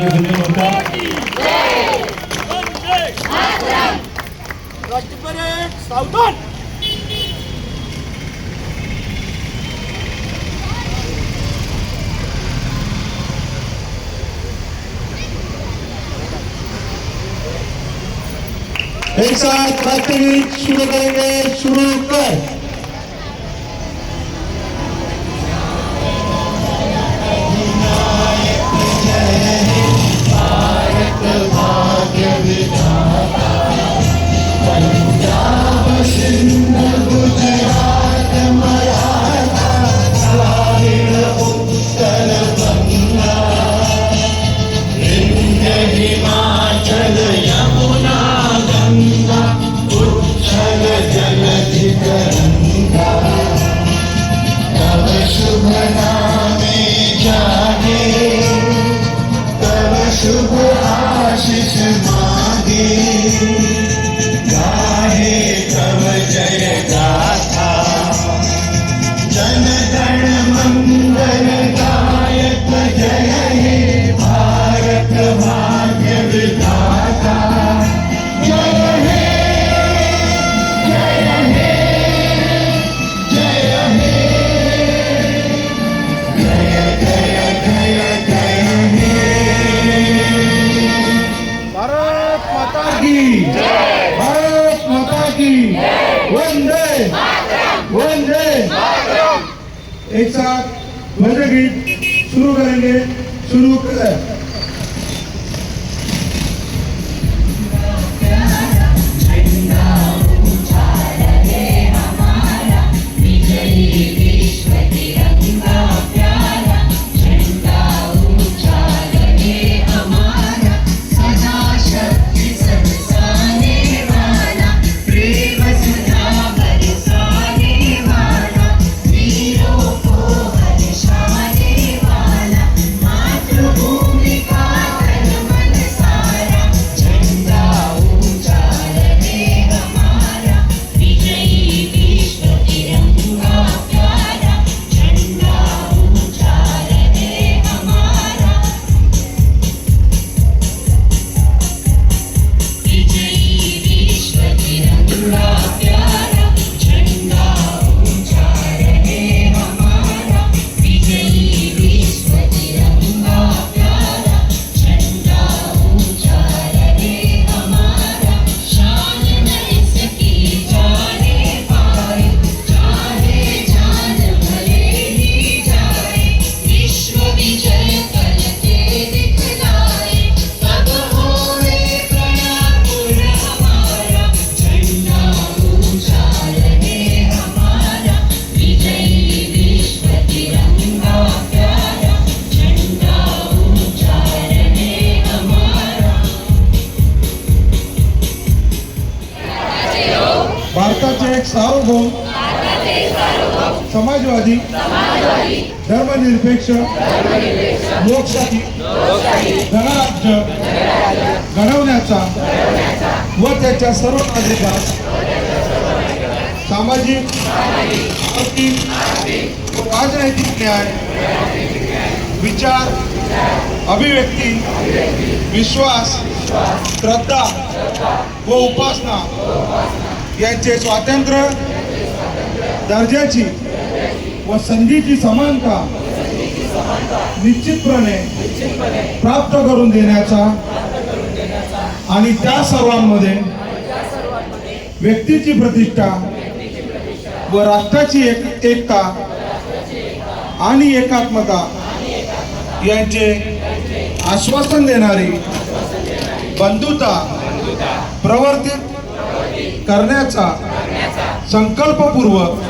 सुंदर होता राष्ट्रपती सावधान एक साथ राष्ट्रगीत शुरू करेंगे शुरू कर की भारत माता की। वंदे। वंदे। एक साथ भजन गीत शुरू करेंगे शुरू कर समाजवादी धर्मनिरपेक्ष लोकशाही गणराज्य घडवण्याचा व त्याच्या सर्व नागरिकांस सामाजिक आर्थिक व राजनैतिक न्याय विचार अभिव्यक्ती विश्वास श्रद्धा व उपासना यांचे स्वातंत्र्य दर्जाची व संधीची समानता निश्चितपणे प्राप्त करून देण्याचा आणि त्या सर्वांमध्ये व्यक्तीची प्रतिष्ठा व राष्ट्राची एक एकता आणि एकात्मता यांचे आश्वासन देणारी बंधुता प्रवर्तित करण्याचा संकल्पपूर्वक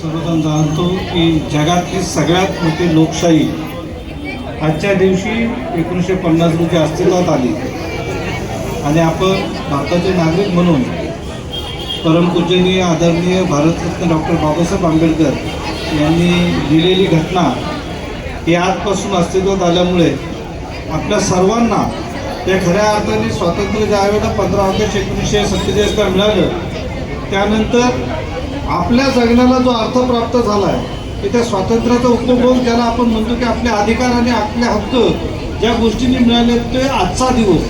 सर्वजण जाणतो की जगातली सगळ्यात मोठी लोकशाही आजच्या दिवशी एकोणीसशे पन्नास रोजी अस्तित्वात आली. आणि आपण भारताचे नागरिक म्हणून परमपूजनीय आदरणीय भारतरत्न डॉक्टर बाबासाहेब आंबेडकर यांनी लिहिलेली घटना ही आजपासून अस्तित्वात आल्यामुळे आपल्या सर्वांना त्या खऱ्या अर्थाने स्वातंत्र्य ज्यावेळेला पंधरा ऑगस्ट एकोणीसशे सत्तेचाळीसला मिळालं त्यानंतर आपल्या जगण्याला जो अर्थ प्राप्त झाला आहे की त्या स्वातंत्र्याचा उपभोग ज्याला आपण म्हणतो की आपले अधिकार आणि आपले हक्क ज्या गोष्टींनी मिळाले ते आजचा दिवस.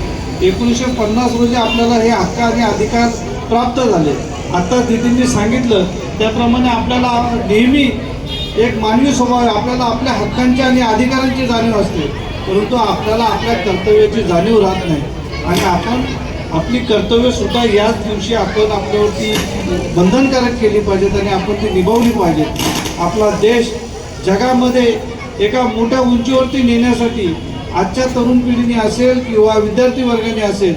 एकोणीसशे पन्नास रोजी आपल्याला हे हक्क आणि अधिकार प्राप्त झाले. आता दिदींनी सांगितलं त्याप्रमाणे आपल्याला नेहमी एक मानवी स्वभाव आहे. आपल्याला आपल्या हक्कांची आणि अधिकारांची जाणीव असते. परंतु आपल्याला आपल्या कर्तव्याची जाणीव राहत नाही. आणि आपण आपली कर्तव्य सुद्धा याच दिवशी आपण आपल्यावरती बंधनकारक केली पाहिजेत आणि आपण ती निभावली पाहिजेत आपला देश जगामध्ये एका मोठ्या उंचीवरती नेण्यासाठी आजच्या तरुण पिढीने असेल किंवा विद्यार्थी वर्गाने असेल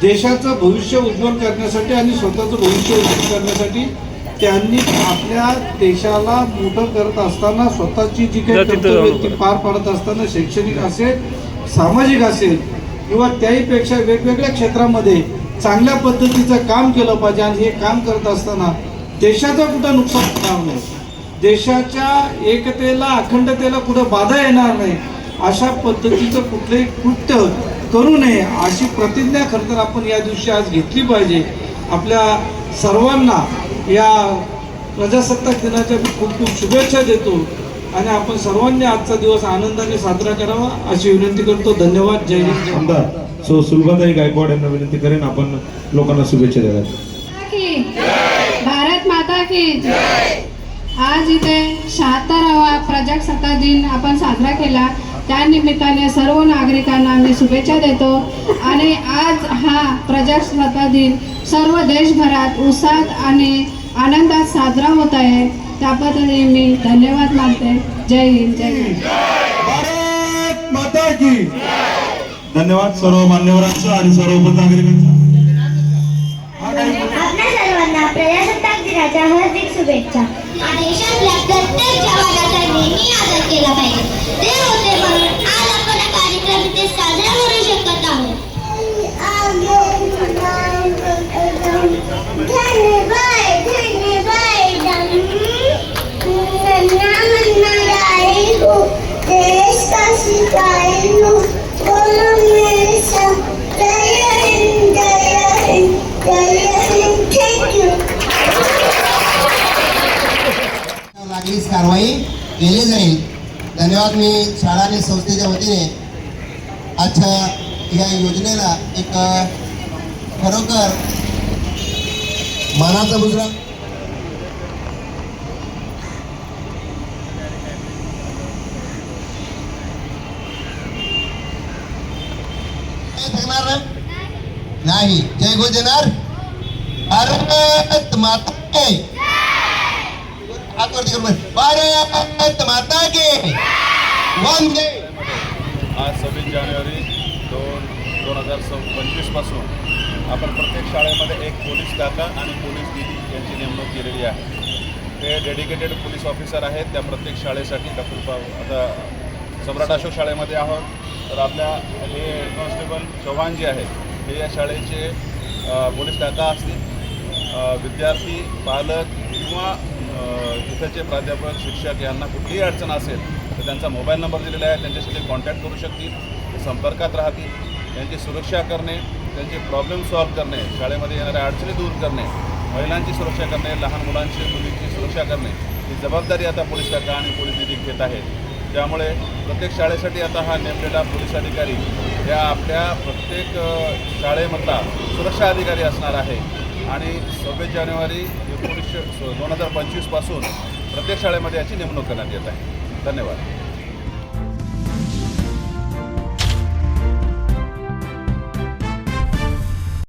देशाचं भविष्य उज्ज्वल करण्यासाठी आणि स्वतःचं भविष्य उज्ज्वल करण्यासाठी त्यांनी आपल्या देशाला मोठं करत असताना स्वतःची जी काही कर्तव्य आहेत ती पार पाडत असताना शैक्षणिक असेल सामाजिक असेल किंवा त्याहीपेक्षा वेगवेगळ्या क्षेत्रामध्ये चांगल्या पद्धतीचं काम केलं पाहिजे आणि हे काम करत असताना देशाचं कुठं नुकसान होणार नाही? देशाच्या एकतेला अखंडतेला कुठं बाधा येणार नाही? अशा पद्धतीचं कुठलंही कृत्य करू नये अशी प्रतिज्ञा खरं तर आपण या दिवशी आज घेतली पाहिजे. आपल्या सर्वांना या प्रजासत्ताक दिनाच्या खूप खूप शुभेच्छा देतो. आणि आपण सर्वांनी आजचा दिवस आनंदाने साजरा करावा अशी विनंती करतो. धन्यवाद. जय हिंद. आमदार सो सुलभाताई गायकवाड यांना विनंती करेन आपण लोकांना शुभेच्छा की भारत माता की जय. आज इथे शहात्तरावा प्रजासत्ताक दिन आपण साजरा केला. त्या निमित्ताने सर्व नागरिकांना मी शुभेच्छा देतो. आणि आज हा प्रजासत्ताक दिन सर्व देशभरात उत्साहात आणि आनंदात साजरा होत आहे. त्याबद्दल मी धन्यवाद मानते. जय हिंद जय हिंद. भारत माता की धन्यवाद सर्व मान्यवरांचं आणि सर्व उपनागरिकांचं. आपल्या सर्वांना प्रजासत्ताक दिनाच्या हार्दिक शुभेच्छा. देशातल्या प्रत्येक जवानाचा नेहमी आदर केला पाहिजे. या योजनेला एक अ, खरोखर मानाचा मुजरा थकणार ना? नाही. जय गो देणार भारत माता के. हात वरती करून म्हण. भारत माता के. वंदे. आज सव्वीस जानेवारी दोन दोन हजार सव पंचवीसपासून आपण प्रत्येक शाळेमध्ये एक पोलीस काका आणि पोलीस दिदी यांची नेमणूक केलेली आहे. ते डेडिकेटेड पोलीस ऑफिसर आहेत. त्या प्रत्येक शाळेसाठी डॉक्टर आता सम्राट अशोक शाळेमध्ये आहोत. तर आपल्या हे हेड कॉन्स्टेबल चव्हाण जे आहेत हे या शाळेचे पोलीस काका असतील. विद्यार्थी पालक किंवा इथंचे प्राध्यापक शिक्षक यांना कुठलीही अडचण असेल तर त्यांचा मोबाईल नंबर दिलेला आहे. त्यांच्याशी कॉन्टॅक्ट करू शकतील. ते संपर्कात राहतील. त्यांची सुरक्षा करणे त्यांचे प्रॉब्लेम सॉल्व्ह करणे शाळेमध्ये येणाऱ्या अडचणी दूर करणे महिलांची सुरक्षा करणे लहान मुलांची मुलींची सुरक्षा करणे ही जबाबदारी आता पोलीस काका आणि पोलीस निधी घेत आहेत. त्यामुळे प्रत्येक शाळेसाठी आता हा नेमलेला पोलीस अधिकारी या आपल्या प्रत्येक शाळेमधला सुरक्षा अधिकारी असणार आहे. आणि सव्वीस जानेवारी एकोणीसशे दोन हजार पंचवीसपासून प्रत्येक शाळेमध्ये याची नेमणूक करण्यात येत आहे. धन्यवाद.